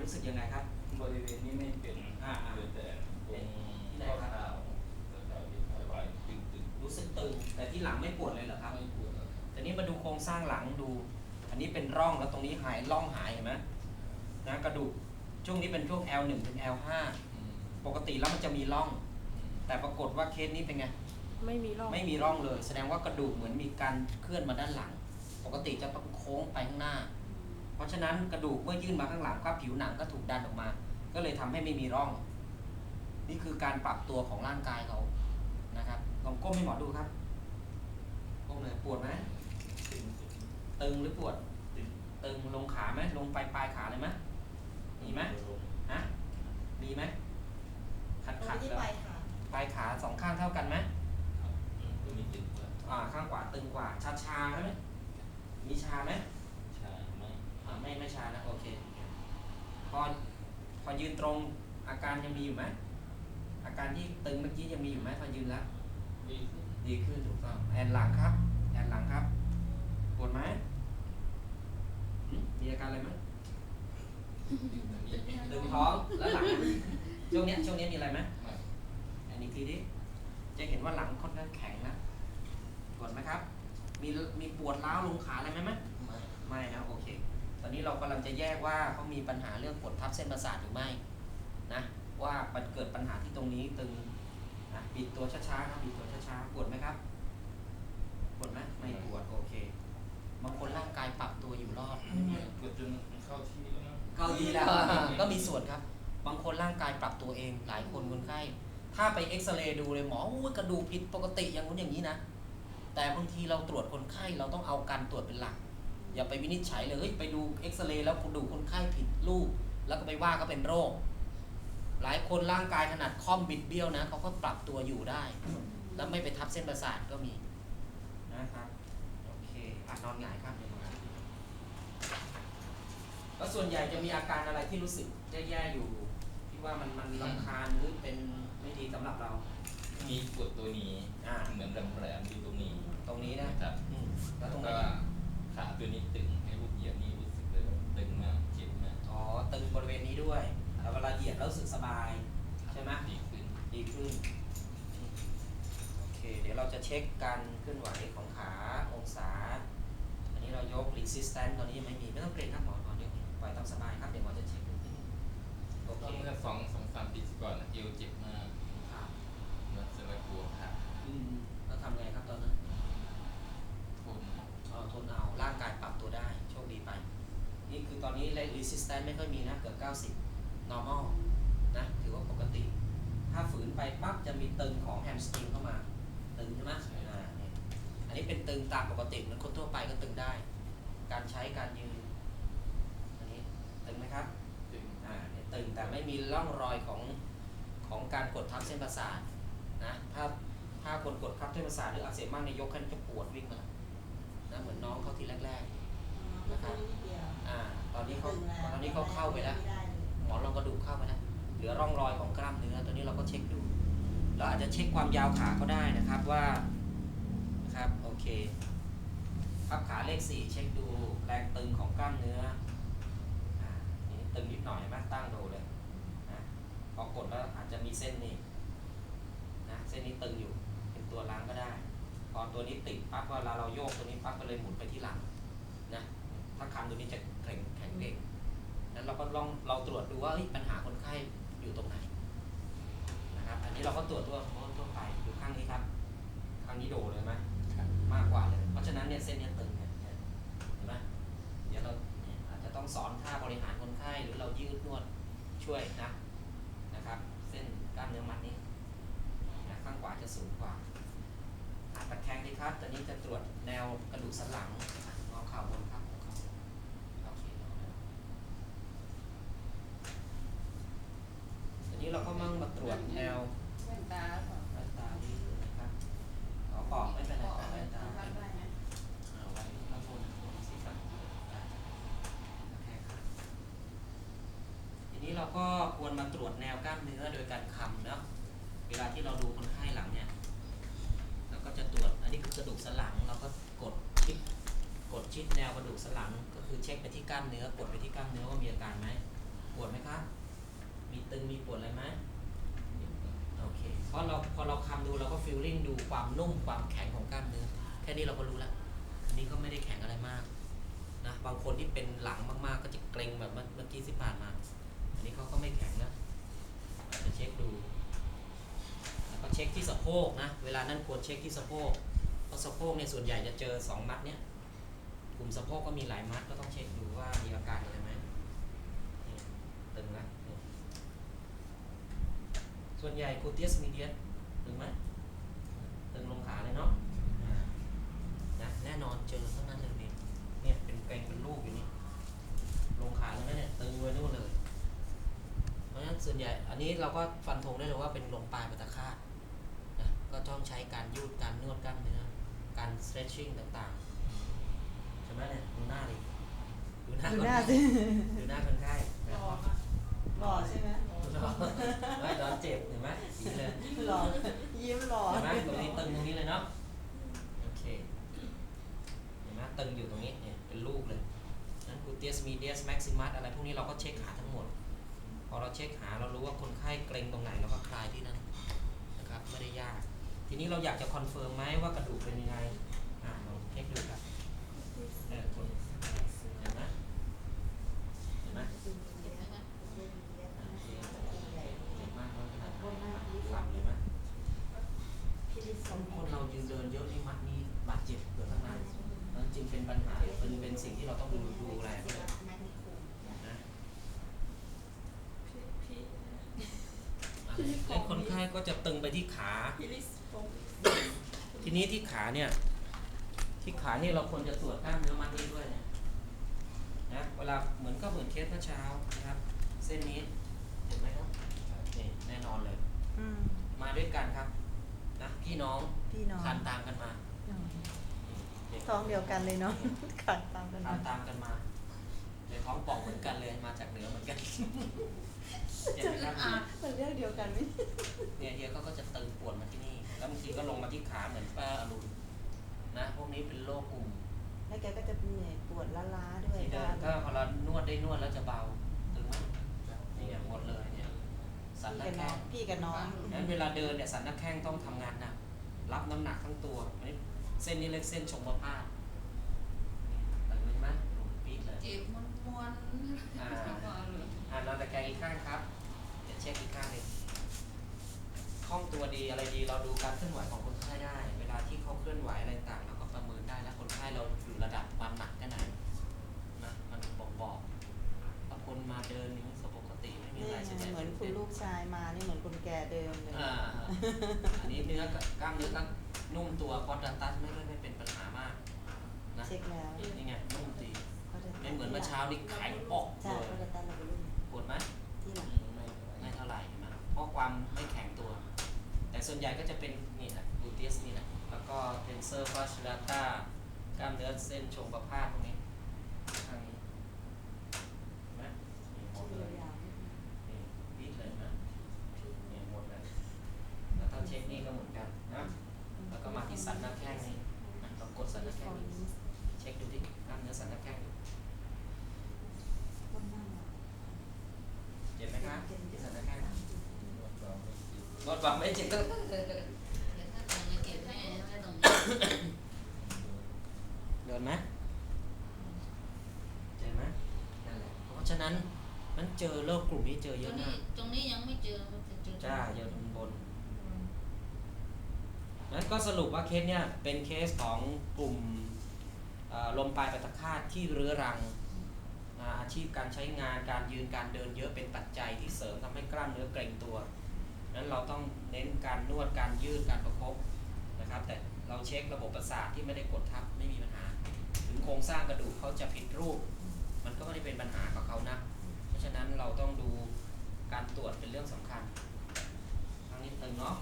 รู้สึกยังไงครับ บริเวณนี้ไม่เป็นอ่าอ่าเกิดแต่ตรงที่ไหนข้อครับเท้าแถวๆที่ขาไหวตึงตึงรู้สึกตึงแต่ที่หลังไม่ปวดเลยเหรอครับ ไม่ปวดแล้วแต่นี้มาดูโครงสร้างหลังดู อันนี้เป็นร่องแล้วตรงนี้หายร่องหายเห็นไหมนะกระดูกช่วงนี้เป็นช่วง L1 ถึง L5 อืมปกติแล้วมันจะมีร่อง อืมแต่ปรากฏว่าเคสนี้เป็นไง ไม่มีร่องไม่มีร่องเลย แสดงว่ากระดูกเหมือนมีการเคลื่อนมาด้านหลัง ปกติจะต้องโค้งไปข้างหน้าเพ ราะฉะนั้นกระดูกเมื่อยื่นมาข้างหลังก็ผิวหนังก็ถูกดันออกมา ก็เลยทำให้ไม่มีร่อง นี่คือการปรับตัวของร่างกายเขานะครับลองก้มให้หมอดูครับก้มเลยปวดไหมตึงตึงตึงหรือปวดตึงตึงลงขาไหมลงปลายปลายขาเลยไหมมีไหมลงฮะมีไหมขัดตรงขัดที่แล้วไปค่ะปลายขาสองข้างเท่ากันไหมครับอืมก็มีตึงกว่าอ่าข้างขวาตึงกว่าชาชาใช่ไหมมีชาไหมใช่ไหมอ่า ไม่ไม่ชานะโอเคพอพอยืนตรงอาการยังมีอยู่ไหมอาการที่ตึงเมื่อกี้ยังมีอยู่ไหมพอยืนแล้วดีขึ้นดีขึ้นถูกต้องแอนหลังครับแอนหลังครับปวดไหมหึมีอาการอะไรไหมตึงอันนี้ตึงท้องแล้วหลังอะช่วงเนี้ยช่วงเนี้ยมีอะไรไหมไม่อันนี้ทีนี้จะเห็นว่าหลังค่อนข้างแข็งนะปวดไหมครับ มีมีปวดร้าวลงขาอะไรไหมไหมไม่ไม่นะโอเค ตอนนี้เรากำลังจะแยกว่าเขามีปัญหาเรื่องกดทับเส้นประสาทหรือไม่นะว่ามันเกิดปัญหาที่ตรงนี้ตึงนะบิดตัวช้าๆครับบิดตัวช้าๆปวดไหมครับปวดไหมไม่ปวดโอเคบางคนร่างกายปรับตัวอยู่รอดไม่ปวดจนมันเข้าที่แล้วมั้งเข้าดีแล้วก็มีส่วนครับ บางคนร่างกายปรับตัวเองหลายคนคนไข้ถ้าไปเอ็กซเรย์ดูเลยหมออุ้ยกระดูกผิดปกติอย่างนู้นอย่างนี้นะแต่บางทีเราตรวจคนไข้เราต้องเอาการตรวจเป็นหลัก อย่าไปวินิจฉัยเลยเฮ้ยไปดูเอ็กซเรย์แล้วดูคนไข้ผิดรูปแล้วก็ไปว่าก็เป็นโรค หลายคนร่างกายขนาดค่อมบิดเบี้ยวนะเขาก็ปรับตัวอยู่ได้ แล้วไม่ไปทับเส้นประสาทก็มีนะครับโอเคอะนอนหงายครับเดี๋ยวมาแล้วส่วนใหญ่จะมีอาการอะไรที่รู้สึกแย่ๆอยู่ที่ว่ามันมันรำคาญหรือเป็นไม่ดีสำหรับเรา มีปวดตัวนี้อ่าเหมือนแหลมๆอยู่ตรงนี้ ตรงนี้นะนะครับอืมแล้แล้ววตรงไหนก็อีก ขาตัวนี้ตึงให้ลูกเหยียบนี่รู้สึกเลยว่าตึงมากเจ็บมากอ๋อตึงบริเวณนี้ด้วยแต่เวลาเหยียบแล้วรู้สึกสบาย ใช่ไหมดีขึ้นดีขึ้นอืมโอเค เดี๋ยวเราจะเช็คการเคลื่อนไหวของขาองศา อันนี้เรายก resistance ตอนนี้ยังไม่มีไม่ต้องเกรงครับหมอตอนนี้ปล่อยตามสบายครับเดี๋ยวหมอจะเช็คดูโอเคก็เมื่อสองสองสามปีก่อนเอวเจ็บมาก ครับ มันจะมากลัวขา อืมแล้วทำไงครับตอนนั้น ทน เอาทนเอา ร่างกายปรับตัวได้ โชคดีไป นี่คือตอนนี้ resistance ไม่ค่อยมีนะเกือบ 90 normal นะถือว่าปกติ ถ้าฝืนไปปั๊บจะมีตึงของแฮมสตริงเข้ามา ตึงใช่ไหมอ่าเนี่ยอันนี้เป็นตึงตามปกติเหมือนคนทั่วไปก็ตึงได้ การใช้การยืนอันนี้ตึงไหมครับตึงอ่าเนี่ยตึงแต่ไม่มีร่องรอยของของการกดทับเส้นประสาทนะถ้าถ้าคนกดทับเส้นประสาทหรืออักเสบมากในยยกขึ้นจะปวดวิ่งมานะเหมือนน้องเขาทีแรกนะครับนิดเดียว ๆอ่าตอ นี้เขาตอนนี้เขาเข้าไปแล้วหมอนรองกระดูกเข้าไปแล้วเหลือร่องรอยของกล้ามเนื้อตัวนี้เราก็เช็คดู เราอาจจะเช็คความยาวขาเขาได้นะครับว่านะครับโอเคพับขาเลขสี่เช็คดูแรงตึงของกล้ามเนื้ออ่านี่ตึงนิดหน่อยเห็นไหมตั้งดูเลยนะพอกดแล้วอาจจะมีเส้นนี้นะเส้นนี้ตึงอยู่เป็นตัวล้างก็ได้ พอตัวนี้ติดปั๊บเวลาเราโยกตัวนี้ปั๊บก็เลยหมุนไปที่หลังนะถ้าคันตัวนี้จะแข็งแข็งเก่ง นั้น เราก็ลองเราตรวจดูว่าเฮ้ยปัญหาคนไข้อยู่ตรงไหนนะครับ อันนี้เราก็ตรวจตัวทั่วไปอยู่ข้างนี้ครับข้างนี้โดเลยไหมครับมากกว่าเลย เพราะฉะนั้นเนี่ยเส้นเนี้ยตึงเนี่ยเห็นไหมเดี๋ยวเราเนี่ยอาจจะต้องสอนท่าบริหารคนไข้หรือเรายืดนวดช่วยนะนะครับ เส้นกล้ามเนื้อมัดนี้นะข้างขวาจะสูงกว่าอาตะแคงดีครับตอนนี้จะตรวจแนวกระดูกสันหลังงอเข่าบนครับงอเข่าโอเคเอาแล้ว ทีนี้เราก็มั่งมาตร วจแนวแว่นตาค่ะสายตาดีนะครับขอบอกไม่เป็นไรครับสายตาทำได้ไหมเอาไว้ข้างบนบนศีรษะโอเคครับทีนี้เราก็ควรมาตรวจแนวกล้ามเนื้อโดยการคำเนาะเวลาที่เราดูคนไข้หลังเนี่ย เราก็จะตรวจอันนี้คือกระดูกสันหลังเราก็กดชิดกดชิดแนวกระดูกสันหลัง ก็คือเช็คไปที่กล้ามเนื้อกดไปที่กล้ามเนื้อว่ามีอาการไหมกวดไหมครับมีตึงมีปวดอะไรไหม เพราะเราพอเราคำดูเราก็ฟีลลิ่งดูความนุ่มความแข็งของกล้ามเนื้อแค่นี้เราก็รู้แล้วอันนี้ก็ไม่ได้แข็งอะไรมากนะบางคนที่เป็นหลังมากๆ ก็จะเกร็งแบบเมื่อกี้ที่ผ่านมา อันนี้เขาก็ไม่แข็งแล้วอาจะเช็คดูแล้วก็เช็คที่สะโพกนะเวลานั้นควรเช็คที่สะโพกเพราะสะโพกเนี่ยส่วนใหญ่จะเจอสองมัดเนี่ยกลุ่มสะโพกก็มีหลายมัดก็ต้องเช็คดูว่ามีอาการอะไรไหมตึงนะ ส่วนใหญ่กูเตียสมีเดียสตึงไหมตึงลงขาเลยเนาะอ่านะแน่นอนเจอเท่านั้นเลยเนี่ยเนี่ยเป็นเกร็งเป็นลูกอยู่นี่ลงขาเลยไหมเนี่ยตึงไว้นู่นเลย เพราะฉะนั้นส่วนใหญ่อันนี้เราก็ฟันธงได้เลยว่าเป็นลมปลายปัตตาคาตนะก็ต้องใช้การยืดการนวดกล้ามเนื้อการ stretching ต่างๆใช่ไหมเนี่ยดูหน้าดิดูหน้าดูคนหน้าไข้สิดูหน้าคนไข้นะ หล่อค่ะ หล่อใช่ไหม หล่อไม่ตอนเจ็บเห็นไหมสีเลย หล่อยิ้มหล่อ เห็นไหมตรงนี้ตึงตรงนี้เลยเนาะ โอเค เห็นไหมตึงอยู่ตรงนี้เนี่ยเป็นลูกเลยนั้นกูเตียสมีเดียสแม็กซิอะไรพวกนี้เราก็เช็คหาทั้งหมด พอเราเช็คหาเรารู้ว่าคนไข้เกร็งตรงไหนเราก็คลายที่นั่นนะครับไม่ได้ยาก ทีนี้เราอยากจะคอนเฟิร์มไหมว่ากระดูกเป็นยังไงอ่าลองเช็คดูครับเออคนเห็นไหมเห็นไหมคเจ็บมากขนาดไหนหลับเลยไหมคนเรายืนเดินเยอะนี่มัดนี้บาดเจ็บเกิดทั้งในนั่นจึงเป็นปัญหาเป็นเป็นสิ่งที่เราต้องดูดูแลด้วยนะอะไร ไอ้คนไข้ก็จะตึงไปที่ขาพิลิสโฟมทีนี้ที่ขาเนี่ย ที่ขาเนี่ยเราควรจะตรวจกล้ามเนื้อมัดนี้ด้วยเนี่ยนะเวลาเหมือนก็เหมือนเคสเมื่อเช้านะครับ เส้นนี้เห็นไหมครับนี่แน่นอนเลย อืมมาด้วยกันครับนะพี่น้องพี่น้องทานตามกันมาอืมนี่ท้องเดียวกันเลยเนาะขาดตามกันทามานตามกันมาเลยท้องป่องเหมือนกันเลยมาจากเหนือเหมือนกัน องเดียวกันไหมเนี่ยเฮียเขาก็จะตึงปวดมาที่นี่ แล้วบางทีก็ลงมาที่ขาเหมือนป้าอรุณนะ พวกนี้เป็นโรคกลุ่มแล้วแกก็จะเหนื่อยปวดล้าๆด้วยที่เดินก็พอเรานวดได้นวดแล้วจะเบาตึงไหมนี่ไงหมดเลยเนี่ยสันหพี่น้ากับน้แข้องงพี่กับน้องงั้นเวลาเดินเนี่ยสันหน้าแข้งต้องทำงานหนักรับน้ำหนักทั้งตัวอันนี้เส้นนี้เรียกเส้นชมประพาสตึงไหมปีดเลยเจ็บมันมวนอ่าอ่านอนตะแคงอีกข้างครับ เดี๋ยวเช็คอีกข้างหนึ่งคล่องตัวดีอะไรดี เราดูการเคลื่อนไหวของคนไข้ได้ เวลาที่เขาเคลื่อนไหวอะไรต่างเราก็ประเมินได้แล้วคนไข้เราอยู่ระดับความหนักแค่ไหนนะมันบอกบอกบางคนมาเดินนี่ปกติไม่มีนี่อะไรใช่ไหมเหมือนคุณลูกชายมานี่เหมือนคนแก่เดิมเลยอ่าอันนี้เนื้อกับกล้ามเนื้อก็นุ่มตัวคอดัตัสไม่ไม่ไม่เป็นปัญหามากนะเช็คแล้วนี่ไงนุ่มดีขาจะไม่เหมือนเมื่อเช้านี่ไข่ออกเลใช่ยเขาจะตั้งเราไปรุ่นปวดไหม ความไม่แข็งตัว แต่ส่วนใหญ่ก็จะเป็นนี่แหละบูติสนี่แหละแล้วก็เทนเซอร์ฟาชิลาต้ากล้ามเนื้อเส้นชงประพาสตรงนี้ทางนี้เห็นไหมนี่หมดเลย ยาว นี่พีดเลยนะนี่หมดเลย แล้วถ้าเช็คนี่ก็เหมือนกันนะ แล้วก็มาที่สันหน้าแข้งนี่นะลองกดสันหน้าแข้งนี่เช็คดูที่กล้ามเนื้อสันหน้าแข้งดูเจ็บไหมครับที่สันหน้าแข้ง รถบังไม่เจ็บเดินไหมเจอไหมนั่นแหละเพราะฉะนั้นมันเจอโรคกลุ่มนี้เจอเยตรอะงนี้มากตรงนี้ยังไม่เจอมันจะเจอจ้าเยอะบนบนนั้นก็สรุปว่าเคสเนี่ยเป็นเคสของกลุ่มเอ่อลมปลายประตะคาตที่เรื้อรังอ่าอาชีพการใช้งานการยืนการเดินเยอะเป็นปัจจัยที่เสริมทำให้กล้ามเนื้อเกร็งตัว นั้นเราต้องเน้นการนวดการยืดการประคบนะครับ แต่เราเช็คระบบประสาทที่ไม่ได้กดทับไม่มีปัญหา ถึงโครงสร้างกระดูกเขาจะผิดรูป มันก็ไม่ได้เป็นปัญหากับเขานะ เพราะฉะนั้นเราต้องดูการตรวจเป็นเรื่องสำคัญทางนี้ตึงเนาะ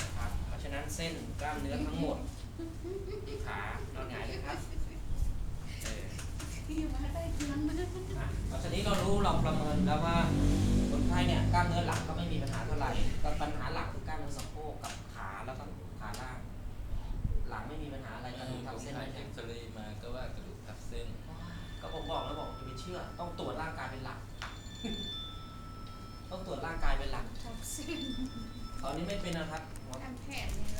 นะครับเพราะฉะนั้นเส้นกล้ามเนื้อทั้งหมดที่ขานอนหงายเลยครับเออที่มาได้เพียงนะอะเพราะฉะนี้เรารู้เราประเมินแล้วว่า คนไข้เนี่ยกล้ามเนื้อหลังก็ไม่มีปัญหาเท่าไหร่แต่ปัญหาหลักคือกล้ามเนื้อสะโพกกับขาแล้วก็ขาล่าง หลังไม่มีปัญหาอะไรกระดูกทับเส้นถ่าไม่ยเอ็ใช่กซเรย์มาก็ว่ากระดูกทับเส้น ก็ผมบอกแล้วบอกอย่าไปเชื่อ ต้องตรวจร่างกายเป็นหลัก ต้องตรวจร่างกายเป็นหลัก ทับเส้นตอนนี้ไม่เป็นนะครับหมอ ทำแผนนี่เราไปดูครับ